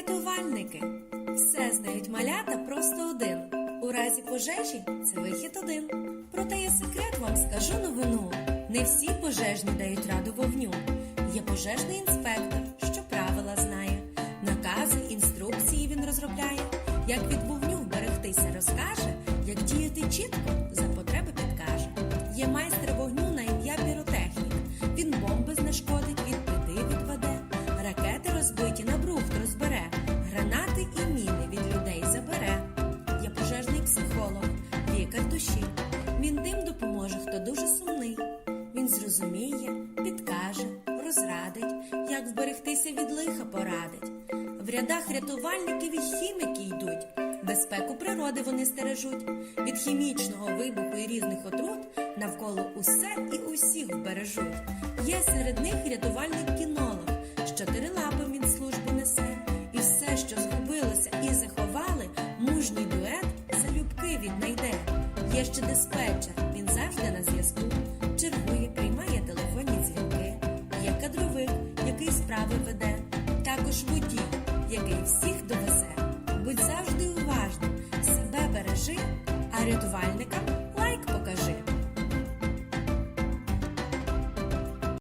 Рятувальники все знають малята просто один. У разі пожежі це вихід один. Проте я секрет вам скажу новину. Не всі пожежні дають раду вогню. Є пожежний інспектор, що правила знає. Накази, інструкції він розробляє. Як від вогню вберегтися розкаже, як діяти чітко за потреби підкаже. Є майстер душі. Він тим допоможе, хто дуже сумний. Він зрозуміє, підкаже, розрадить, як вберегтися від лиха порадить. В рядах рятувальників і хіміки йдуть. Безпеку природи вони стережуть. Від хімічного вибуху і різних отрут навколо усе і усіх вбережуть. Є серед них рятувальник кінолог, з чотирилапим він службу несе. І все, що згубилося і заховали, мужній дует залюбки віднайде. Є ще диспетчер, він завжди на зв'язку. Чергує, приймає телефонні дзвінки. Є кадровик, який справи веде. Також водій, який всіх довезе. Будь завжди уважним, себе бережи, а рятувальник